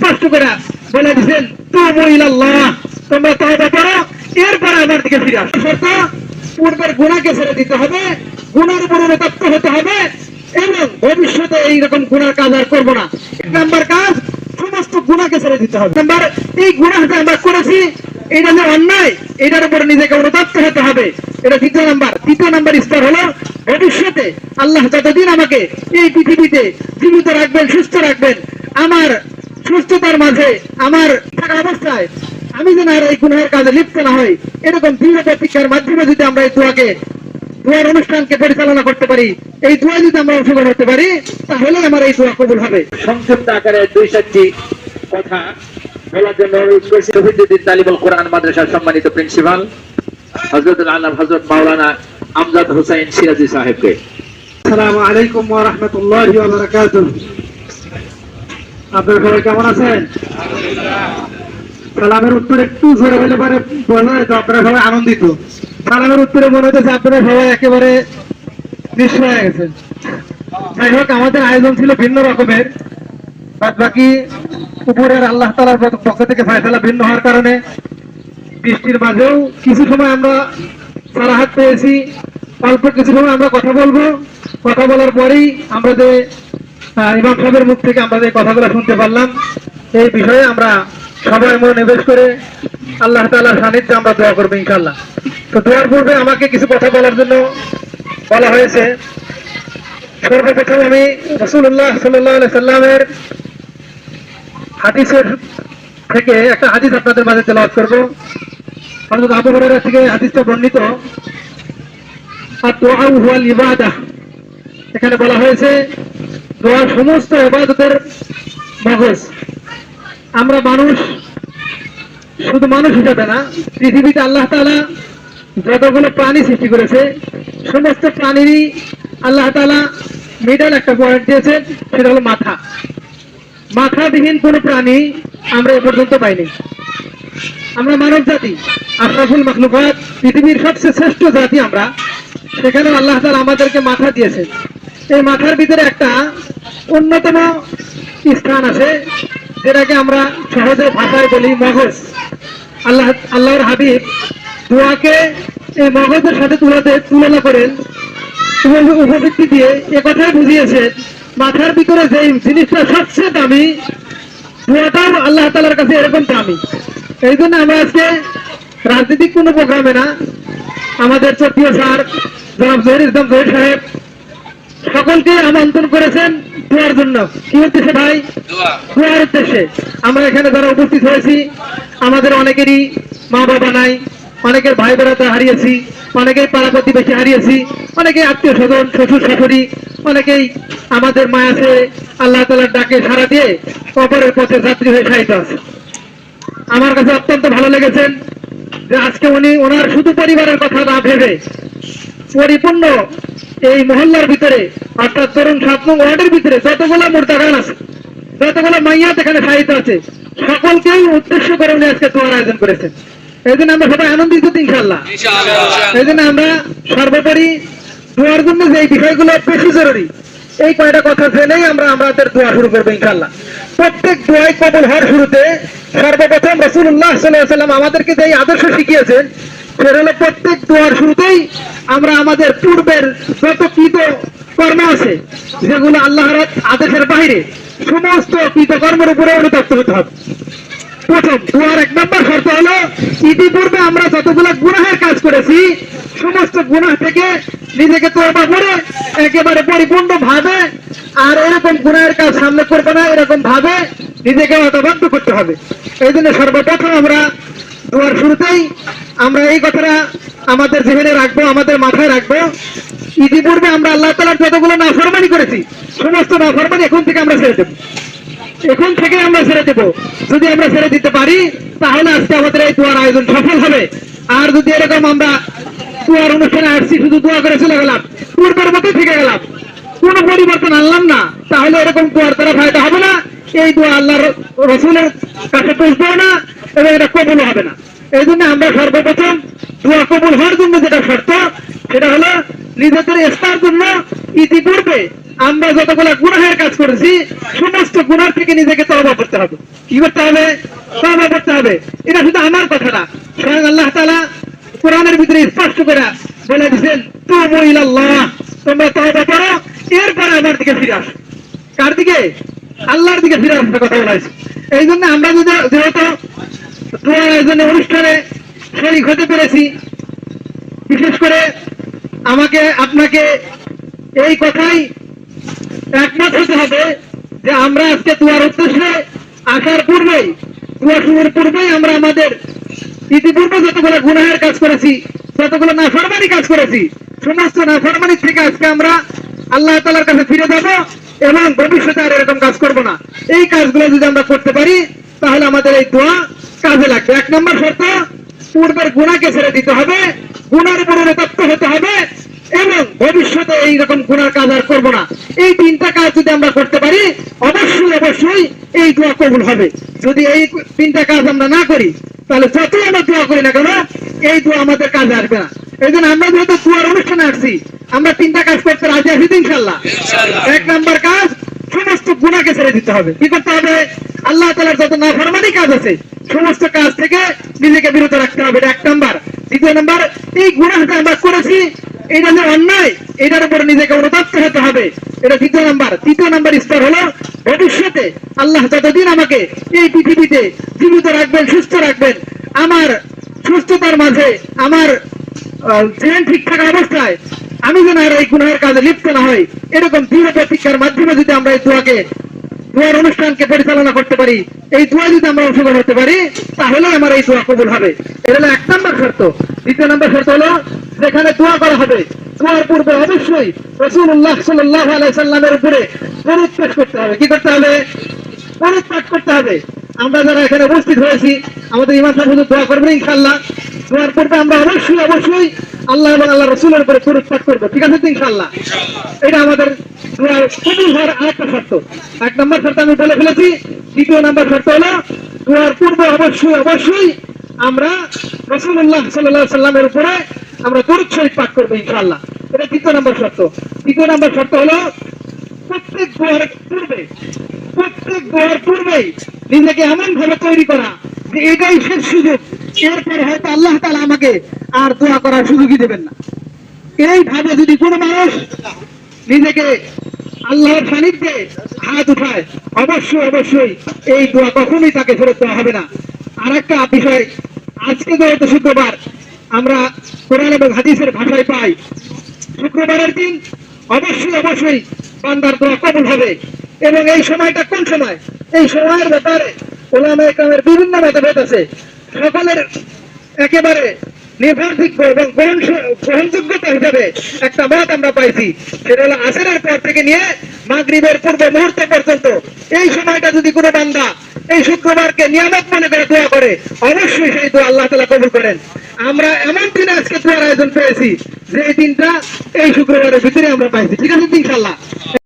স্পষ্ট করে বলে দিচ্ছেন তুমু ইলাল্লাহ। তোমরা তওবা করো, এরপর আমার দিকে ফিরে আসো। শর্ত? পূর্বের গুণাকে ছেড়ে দিতে হবে গুণার উপর অনুতপ্ত হতে হবে এবং ভবিষ্যতে এইরকম গুণার কাজ আর করব না। এক নাম্বার কাজ, সমস্ত গুণাকে ছেড়ে দিতে হবে। নাম্বার, এই গুণাটা আমরা করেছি এটা যে অন্যায় এটার উপর নিজেকে অনুতপ্ত হতে হবে। এটা দ্বিতীয় নাম্বার। তৃতীয় নাম্বার স্তর হলো, ভবিষ্যতে আল্লাহ যতদিন আমাকে এই পৃথিবীতে জীবিত রাখবেন, সুস্থ রাখবেন, আমার সুস্থতার মাঝে আমার থাকা অবস্থায় আমি গুণের কাজে লিপ্ত না হই এরকম দৃঢ় প্রতীক্ষার মাধ্যমে যদি আমরা এই দোয়াকে দোয়ার অনুষ্ঠানকে পরিচালনা করতে পারি এই দোয়া যদি আমরা অংশগ্রহণ করতে পারি তাহলে আমার এই দোয়া কবুল হবে। সংক্ষিপ্ত আকারে দুই চারটি কথা বলার জন্য অনুরোধ করছি। শহীদুদ্দিন তালিবুল কোরআন মাদ্রাসার সম্মানিত প্রিন্সিপাল হজরতুল হজরত মাওলানা আমজাদ হুসাইন সিরাজি সাহেবকে। আসসালামু আলাইকুম ওয়া রাহমাতুল্লাহি ওয়া বারাকাতুহু। আপনারা সবাই কেমন আছেন? সালামের উত্তর একটু জোরে হলে পারে বলা তো আপনারা সবাই আনন্দিত। সালামের উত্তরে মনে হচ্ছে আপনারা সবাই একেবারে নিঃস্ব হয়ে গেছেন। যাই হোক, আমাদের আয়োজন ছিল ভিন্ন রকমের। বাদ বাকি উপরের আল্লাহ তালার পক্ষ থেকে ফয়সালা ভিন্ন হওয়ার কারণে বৃষ্টির মাঝেও কিছু সময় আমরা সারাহাত পেয়েছি। অল্প কিছু সময় আমরা কথা বলব। কথা বলার পরেই আমরা যে ইমাম সাহেবের মুখ থেকে আমরা যে কথাগুলো শুনতে পারলাম, এই বিষয়ে আমরা সবাই মনে নিবেশ করে আল্লাহ তালার সান্নিধ্যে আমরা দোয়া করব ইনশাল্লাহ তো দোয়ার পূর্বে আমাকে কিছু কথা বলার জন্য বলা হয়েছে। সর্বপ্রথম আমি রসুল্লাহ সাল্লাহ সাল্লামের হাদিসের থেকে একটা হাদিস আপনাদের মাঝে তেলাওয়াত করব। হযরত আবু হুরায়রা থেকে হাদিসটা বর্ণিত। আর দোয়া হুয়াল ইবাদা। এখানে বলা হয়েছে, দোয়া সমস্ত ইবাদতের মগজ। আমরা মানুষ, শুধু মানুষ হিসাবে না, পৃথিবীতে আল্লাহ তাআলা যতগুলো প্রাণী সৃষ্টি করেছে, সমস্ত প্রাণীরই আল্লাহ তাআলা মিডল একটা পয়েন্ট দিয়েছেন সেটা হলো মাথা। মাথাবিহীন কোন প্রাণী আমরা এ পর্যন্ত পাইনি। আমরা মানব জাতি, আশরাফুল মখলুকাত, পৃথিবীর সবচেয়ে শ্রেষ্ঠ জাতি আমরা সেখানে আল্লাহ তালা আমাদেরকে মাথা দিয়েছেন। এই মাথার ভিতরে একটা অন্যতম স্থান আছে যেটাকে আমরা সহজে ভাষায় বলি মগজ। আল্লাহ, আল্লাহর হাবিব দোয়াকে এই মগজের সাথে তুলতে তুলনা করেন। উপ- উপবৃত্তি দিয়ে এ কথাই বুঝিয়েছেন, মাথার ভিতরে যে জিনিসটা সবচেয়ে দামি, দোয়াটাও আল্লাহ তালার কাছে এরকম দামি। এই জন্য আমরা আজকে রাজনৈতিক কোনো প্রোগ্রামে না, আমাদের চট্টীয় স্যার জনাব জহির ইসলাম জহির সাহেব সকলকে আমন্ত্রণ করেছেন দোয়ার জন্য। কি উদ্দেশ্যে ভাই? দোয়ার উদ্দেশ্যে আমরা এখানে যারা উপস্থিত হয়েছি আমাদের অনেকেরই মা বাবা নাই অনেকের ভাই বেড়াতে হারিয়েছি অনেকেই পাড়া প্রতিবেশী হারিয়েছি অনেকেই আত্মীয় স্বজন শ্বশুর শাশুড়ি অনেকেই আমাদের মায়া আছে আল্লাহ তালার ডাকে সারা দিয়ে অপরের পথে যাত্রী হয়ে সাহিত্য আছে। আমার কাছে অত্যন্ত ভালো লেগেছেন যে আজকে উনি ওনার শুধু পরিবারের কথা না ভেবে পরিপূর্ণ এই মহল্লার ভিতরে অর্থাৎ তরুণ সাত নং ওয়ার্ডের ভিতরে যতগুলো মোর্তাগান আছে যতগুলো মাইয়াত এখানে সাহিত্য আছে সকলকেই উদ্দেশ্য করে উনি আজকে দোয়ার আয়োজন করেছেন। এই জন্য আমরা সবাই আনন্দিত ইনশাল্লাহ এই জন্য আমরা সর্বোপরি দোয়ার জন্য যে বিষয়গুলো বেশি জরুরি এই কয়টা কথা জেনেই আমরা আমাদের দোয়া শুরু করব ইনশাল্লাহ প্রত্যেক দোয়াই কবল হওয়ার শুরুতে সর্বপ্রথম রসুল্লাহ সাল্লাম আমাদেরকে যে আদর্শ শিখিয়েছেন সেটা প্রত্যেক দোয়ার শুরুতেই আমরা আমাদের পূর্বের যত কৃত কর্ম আছে, যেগুলো আল্লাহর আদেশের বাইরে সমস্ত কৃত কর্মের উপরে অনুতপ্ত হতে হবে। প্রথম, দুয়ার এক নম্বর শর্ত হলো, ইতিপূর্বে আমরা যতগুলো গুনাহের কাজ করেছি, সমস্ত গুনাহ থেকে নিজেকে তওবা করে একেবারে পরিপূর্ণ ভাবে আর এরকম গুনাহের কাজ সামনে করবে না এরকম ভাবে নিজেকে হতবদ্ধ করতে হবে। এই জন্য সর্বপ্রথম আমরা দুয়ার শুরুতেই আমরা এই কথাটা আমাদের জেহেনে রাখব, আমাদের মাথায় রাখব। ইতিপূর্বে আমরা আল্লাহ তালার যতগুলো নাফরমানি করেছি, সমস্ত নাফরমানি এখন থেকে আমরা ছেড়ে দেবো। এখন থেকে আমরা ছেড়ে দেবো। যদি আমরা ছেড়ে দিতে পারি, তাহলে আজকে আমাদের এই দোয়ার আয়োজন সফল হবে। আর যদি এরকম আমরা দোয়ার অনুষ্ঠানে আসছি, শুধু দোয়া করে চলে গেলাম, পূর্বের মতো থেকে গেলাম, কোন পরিবর্তন আনলাম না, তাহলে এরকম দোয়ার দ্বারা ফায়দা হবে না। এই দোয়া আল্লাহর রসুলের কাছে পৌঁছবেও না এবং এটা কবুল হবে না। এই জন্য আমরা সর্বপ্রথম দোয়া কবুল হওয়ার জন্য যেটা শর্ত, সেটা হলো নিজেদের ইস্তার জন্য ইতিপূর্বে আমরা যতগুলো গুনাহের কাজ করেছি, সমস্ত গুনার থেকে নিজেকে তবা করতে হবে। কি করতে হবে? তবা করতে হবে। এটা শুধু আমার কথা না, স্বয়ং আল্লাহ তাআলা কোরআনের ভিতরে স্পষ্ট করে বলে দিয়েছেন তুমু ইলাল্লাহ। তোমরা তওবা করো, এরপরে আমার দিকে ফিরে আসো। কার দিকে? আল্লাহর দিকে ফিরে আসার কথা বলা হয়েছে। এই জন্য আমরা যদি যেহেতু দোয়া আয়োজনে অনুষ্ঠানে শরীর হতে পেরেছি। বিশেষ করে আমাকে, আপনাকে এই কথাই একমত হতে হবে যে আমরা আজকে দুয়ার উদ্দেশ্যে আসার পূর্বেই, দুয়া শুরুর পূর্বেই আমরা আমাদের ইতিপূর্বে যতগুলো গুনাহের কাজ করেছি, যতগুলো নাফরমানি কাজ করেছি, সমস্ত নাফরমানি থেকে আজকে আমরা আল্লাহ তালার কাছে ফিরে যাব এবং ভবিষ্যতে আর এরকম কাজ করব না এই কাজগুলো যদি আমরা করতে পারি তাহলে আমাদের এই দোয়া কাজে লাগবে এক নম্বর শর্ত পূর্বের গুণাকে ছেড়ে দিতে হবে গুণার উপর তত্ত্ব হতে হবে এবং ভবিষ্যতে এইরকম গুণার কাজ আর করব না। এই তিনটা কাজ যদি আমরা করতে পারি অবশ্যই অবশ্যই এই দোয়া কবুল হবে। যদি এই তিনটা কাজ আমরা না করি তাহলে যতই আমরা দোয়া করি না কেন এই দোয়া আমাদের কাজে আসবে না। এই জন্য আমরা যেহেতু দোয়ার অনুষ্ঠানে আসছি আমরা তিনটা কাজ করতে রাজি আছি ইনশাল্লাহ এক নাম্বার কাজ সমস্ত গুণাকে ছেড়ে দিতে হবে। কি করতে হবে? আল্লাহ তালার যত না ফরমানি কাজ আছে সমস্ত কাজ থেকে নিজেকে বিরত রাখতে হবে। এক নাম্বার। দ্বিতীয় নাম্বার এই গুণাটা আমরা করেছি এটা যে অন্যায় এটার উপর নিজেকে অনুতপ্ত হতে হবে। এটা দ্বিতীয় নাম্বার। তৃতীয় নাম্বার স্তর হলো ভবিষ্যতে। আল্লাহ যতদিন আমাকে এই পৃথিবীতে জীবিত রাখবেন সুস্থ রাখবেন আমার সুস্থতার মাঝে আমার আহ, ধ্যান ঠিক থাকা অবস্থায় আমি যেন আর এই গুনাহের কাজে লিপ্ত না হই এরকম দৃঢ় প্রতিজ্ঞার মাধ্যমে যদি আমরা এই দোয়াকে দোয়ার অনুষ্ঠানকে পরিচালনা করতে পারি এই দোয়া যদি আমরা অংশগ্রহণ করতে পারি তাহলে আমার এই দোয়া কবুল হবে। এটা হলো এক নম্বর শর্ত। দ্বিতীয় নম্বর শর্ত হলো যেখানে দোয়া করা হবে দোয়ার পূর্বে অবশ্যই রসুল্লাহ সাল্লাহ আলাইসাল্লামের উপরে দরুদ পেশ করতে হবে। কি করতে হবে? দরুদ পাঠ করতে হবে। আমরা যারা এখানে উপস্থিত হয়েছি আমাদের ইমান সাহেব হুজুর দোয়া করবেন ইনশাল্লাহ দোয়ার পূর্বে আমরা অবশ্যই অবশ্যই আল্লাহ এবং আল্লাহ রসুলের উপরে দরুদ পাঠ করব। ঠিক আছে ইনশাল্লাহ এটা আমাদের প্রত্যেক পূর্বেই নিজেকে এমন ভাবে তৈরি করা যে এটাই শেষ সুযোগ। এরপর হয়তো আল্লাহ তালা আমাকে আর দোয়া করার সুযোগই দেবেন না। এইভাবে যদি কোনো মানুষ নিজেকে আল্লাহর সান্নিধ্যে হাত উঠায়। অবশ্যই অবশ্যই এই দোয়া কখনোই তাকে ফেরত দেওয়া হবে না। আর একটা বিষয়, আজকে যেহেতু শুক্রবার, আমরা কোরআন এবং হাদিসের ভাষায় পাই। শুক্রবারের দিন অবশ্যই অবশ্যই বান্দার দোয়া কবুল হবে। এবং এই সময়টা কোন সময়? এই সময়ের ব্যাপারে ওলামা একরামের বিভিন্ন মতভেদ আছে। সকলের একেবারে নির্ভরযোগ্য এবং গ্রহণযোগ্যতা হিসাবে একটা মত আমরা পাইছি। সেটা হলো পর থেকে নিয়ে মাগরিবের মুহূর্ত পর্যন্ত। এই সময়টা যদি কোনো বান্দা এই শুক্রবারকে নিয়ামত মনে করে দোয়া করে, অবশ্যই সেই দোয়া আল্লাহ তালা কবুল করেন। আমরা এমন দিনে আজকে দোয়ার আয়োজন পেয়েছি যে দিনটা এই শুক্রবারের ভিতরে আমরা পাইছি। ঠিক আছে ইনশাল্লাহ